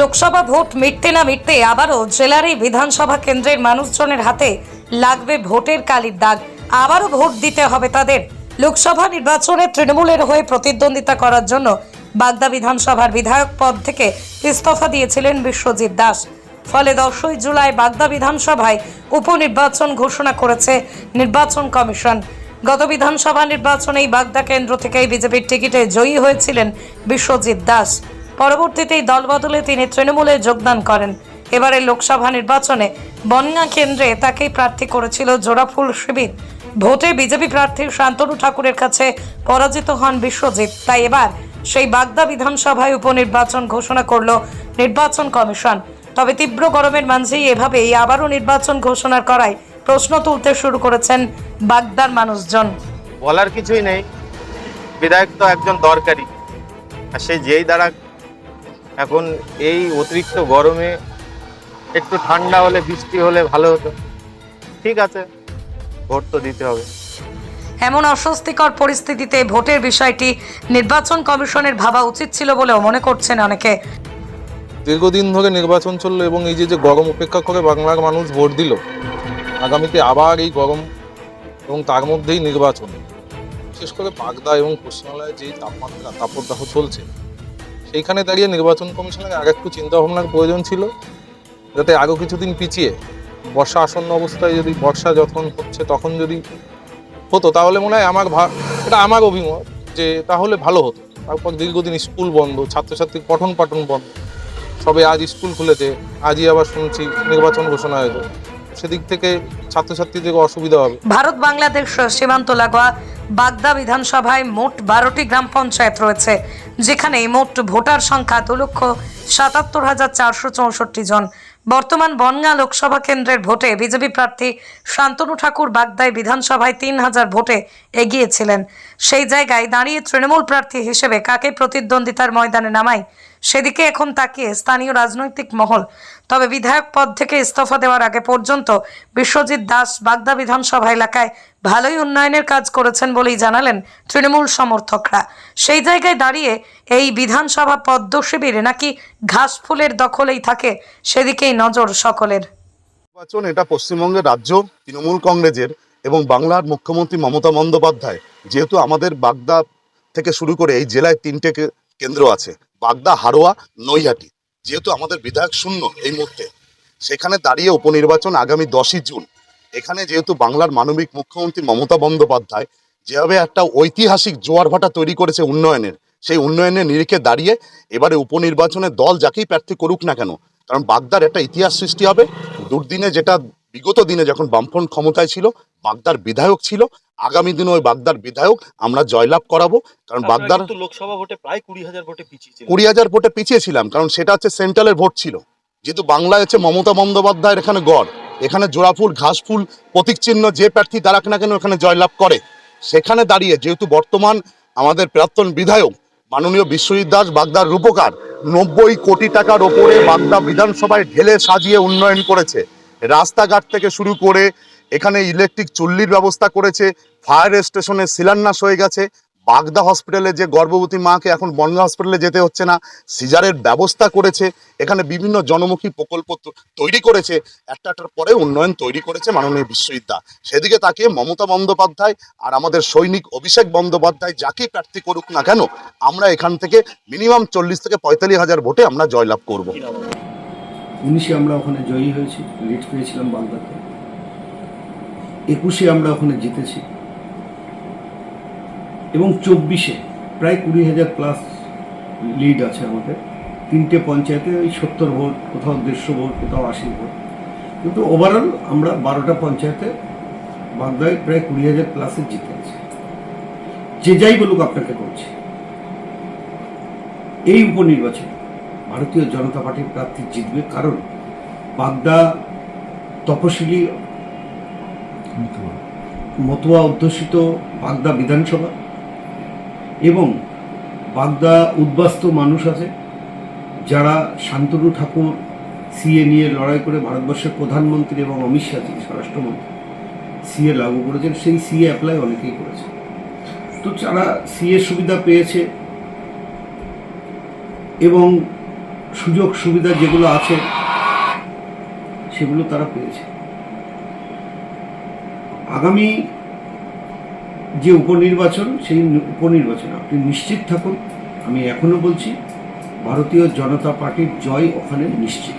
Lok Sabha vote মিটতে না মিটতে আবারও জেলার এই বিধানসভা কেন্দ্রের মানুষজনের হাতে লাগবে ভোটের কালির দাগ। আবারও ভোট দিতে হবে তাদের। লোকসভা নির্বাচনে তৃণমূলের হয়ে প্রতিদ্বন্দ্বিতা করার জন্য বাগদা বিধানসভার বিধায়ক পদ থেকে ইস্তফা দিয়েছিলেন বিশ্বজিৎ দাস। ফলে দশই জুলাই বাগদা বিধানসভায় উপনির্বাচন ঘোষণা করেছে নির্বাচন কমিশন। গত বিধানসভা নির্বাচনেই বাগদা কেন্দ্র থেকেই বিজেপির টিকিটে জয়ী হয়েছিলেন বিশ্বজিৎ দাস। পরবর্তীতে দল বদলে তিনি তৃণমূলে যোগদান করেন। এবারে লোকসভা নির্বাচনে বন্যা কেন্দ্রে তাকেই প্রার্থী করেছিল জোড়াফুল শিবির। ভোটে বিজেপি প্রার্থী শান্তনু ঠাকুরের কাছে পরাজিত হন বিশ্বজিৎ। তাই এবার সেই বাগদা বিধানসভায় উপনির্বাচন ঘোষণা করল নির্বাচন কমিশন। তবে তীব্র গরমের মাঝেই এভাবেই আবারও নির্বাচন ঘোষণা করায় প্রশ্ন তুলতে শুরু করেছেন বাগদার মানুষজন। বলার কিছুই নেই। বিধায়ক তো একজন দরকারি। আর যেই দ্বারা এখন এই অতিরিক্ত গরমে একটু ঠান্ডা হলে বৃষ্টি হলে ভালো হতো। ঠিক আছে ভোট তো দিতে হবে। এমন অস্বস্তিকর পরিস্থিতিতে ভোটের বিষয়টি নির্বাচন কমিশনের ভাবা উচিত ছিল বলেও মনে করছেন অনেকে। দীর্ঘদিন ধরে নির্বাচন চলল এবং এই যে যে গরম উপেক্ষা করে বাংলার মানুষ ভোট দিল আগামীতে আবার এই গরম এবং তার মধ্যেই নির্বাচন। বিশেষ করে বাগদা এবং পশ্চিমবাংলায় যে তাপমাত্রা তাপদাহ চলছে সেইখানে দাঁড়িয়ে নির্বাচন কমিশনের আগে একটু চিন্তা ভাবনার প্রয়োজন ছিল যাতে আরও কিছুদিন পিছিয়ে বর্ষা আসন্ন অবস্থায় যদি বর্ষা যখন হচ্ছে, তখন যদি হতো, তাহলে মনে হয় আমার এটা আমার অভিমত যে তাহলে ভালো হতো। তারপর দীর্ঘদিন স্কুল বন্ধ ছাত্রছাত্রীর পঠন পাঠন বন্ধ, সবে আজ স্কুল খুলেছে, আজই আবার শুনছি নির্বাচন ঘোষণা হয়েছে। সেদিক থেকে ছাত্রছাত্রীদের অসুবিধা হবে। ভারত বাংলাদেশ সীমান্ত লাগোয়া বাগদা বিধানসভায় মোট বারোটি গ্রাম পঞ্চায়েত রয়েছে, যেখানে মোট ভোটার সংখ্যা দু লক্ষ সাতাত্তর হাজার চারশো চৌষট্টি জন। বর্তমান বনগাঁ লোকসভা কেন্দ্রের ভোটে বিজেপি প্রার্থী শান্তনু ঠাকুর বাগদায় বিধানসভায় তিন হাজার ভোটে এগিয়েছিলেন। সেই জায়গায় দাঁড়িয়ে তৃণমূল প্রার্থী হিসেবে কাকে প্রতিদ্বন্দ্বিতার ময়দানে নামায়, সেদিকে এখন তাকিয়ে স্থানীয় রাজনৈতিক মহল। তবে বিধায়ক পদ থেকে ইস্তফা দেওয়ার আগে পর্যন্ত বিশ্বজিৎ দাস বাগদা বিধানসভা এলাকায় ভালোই উন্নয়নের কাজ করেছেন বলেই জানালেন তৃণমূল সমর্থকরা। সেই জায়গায় দাঁড়িয়ে এই বিধানসভা পদ্ম শিবিরে নাকি ঘাস ফুলের দখলেই থাকে, সেদিকেই নজর সকলের। নির্বাচন, এটা পশ্চিমবঙ্গের রাজ্য, তৃণমূল কংগ্রেসের এবং বাংলার মুখ্যমন্ত্রী মমতা বন্দ্যোপাধ্যায়। যেহেতু আমাদের বাগদা থেকে শুরু করে এই জেলায় তিনটে কেন্দ্র আছে, বাগদা হারোয়া নৈহাটি। যেহেতু আমাদের বিধায়ক শূন্য এই মুহূর্তে, সেখানে দাঁড়িয়ে উপনির্বাচন আগামী দশই জুন। এখানে যেহেতু বাংলার মানবিক মুখ্যমন্ত্রী মমতা বন্দ্যোপাধ্যায়, যেভাবে একটা ঐতিহাসিক জোয়ার ভাটা তৈরি করেছে উন্নয়নের সেই উন্নয়নের নিরিখে দাঁড়িয়ে এবারে উপনির্বাচনে দল যাকেই প্রার্থী করুক না কেন কারণ বাগদার একটা ইতিহাস সৃষ্টি হবে। দুর্দিনে যেটা বিগত দিনে যখন বামফ্রন্ট ক্ষমতায় ছিল বাগদার বিধায়ক ছিল আগামী দিনে ওই বাগদার বিধায়ক আমরা জয়লাভ করাবো কারণ বাগদার লোকসভা ভোটে প্রায় কুড়ি হাজার ভোটে পিছিয়ে কুড়ি হাজার ভোটে পিছিয়ে ছিলাম কারণ সেটা হচ্ছে সেন্ট্রালের ভোট ছিল। যেহেতু বাংলায় হচ্ছে মমতা বন্দ্যোপাধ্যায়ের এখানে গড় এখানে জোড়াফুল ঘাসফুল প্রতীক চিহ্ন যে প্রার্থী দাঁড়াক না কেন এখানে জয়লাভ করে। সেখানে দাঁড়িয়ে যেহেতু বর্তমান আমাদের প্রাক্তন বিধায়ক মাননীয় বিশ্বজিৎ দাস বাগদার রূপকার নব্বই কোটি টাকার ওপরে বাগদা বিধানসভায় ঢেলে সাজিয়ে উন্নয়ন করেছে। রাস্তাঘাট থেকে শুরু করে এখানে ইলেকট্রিক চুল্লির ব্যবস্থা করেছে, ফায়ার স্টেশনের শিলান্যাস হয়ে গেছে। বাগদা হসপিটালে যে গর্ভবতী মাকে এখন বনগা হসপিটালে যেতে হচ্ছে না, সিজারের ব্যবস্থা করেছে, এখানে বিভিন্ন জনমুখী প্রকল্প তৈরি করেছে, একটা একটার পরে উন্নয়ন তৈরি করেছে মাননীয় বিশ্ববিদ্যা সেদিকে তাকিয়ে মমতা বন্দ্যোপাধ্যায় আর আমাদের সৈনিক অভিষেক বন্দ্যোপাধ্যায় যাকেই প্রার্থী করুক না কেন, আমরা এখান থেকে মিনিমাম চল্লিশ থেকে পঁয়তাল্লিশ হাজার ভোটে আমরা জয়লাভ করব। উনিশে আমরা ওখানে জয়ী হয়েছি লিড পেয়েছিলাম বাংলাতে একুশে আমরা ওখানে জিতেছি। এবং চব্বিশে প্রায় কুড়ি হাজার প্লাস লিড আছে আমাদের। তিনটে পঞ্চায়েতে ওই সত্তর ভোট, কোথাও দেড়শো ভোট, কোথাও আশি ভোট। কিন্তু ওভারঅল আমরা বারোটা পঞ্চায়েতে বাগদায় প্রায় কুড়ি হাজার প্লাসে জিতে আছি যে যাই বলুক আপনাকে করছি এই উপনির্বাচনে ভারতীয় জনতা পার্টির প্রার্থী জিতবে কারণ বাগদা তপশিলি মতুয়া অধ্যুষিত বাগদা বিধানসভা। এবং বাগদা উদ্বাস্ত মানুষ আছে, যারা শান্তনু ঠাকুর, সিএ নিয়ে লড়াই করে ভারতবর্ষের প্রধানমন্ত্রী এবং অমিত শাহজি স্বরাষ্ট্রমন্ত্রী, সিএ লাগু করেছেন, সেই সিএ অ্যাপ্লাই অনেকেই করেছে। তো যারা সিএ সুবিধা পেয়েছে এবং সুযোগ সুবিধা যেগুলো আছে, সেগুলো তারা পেয়েছে। আগামী যে উপনির্বাচন, সেই উপনির্বাচন আপনি নিশ্চিত থাকুন। আমি এখনও বলছি, ভারতীয় জনতা পার্টির জয় ওখানে নিশ্চিত।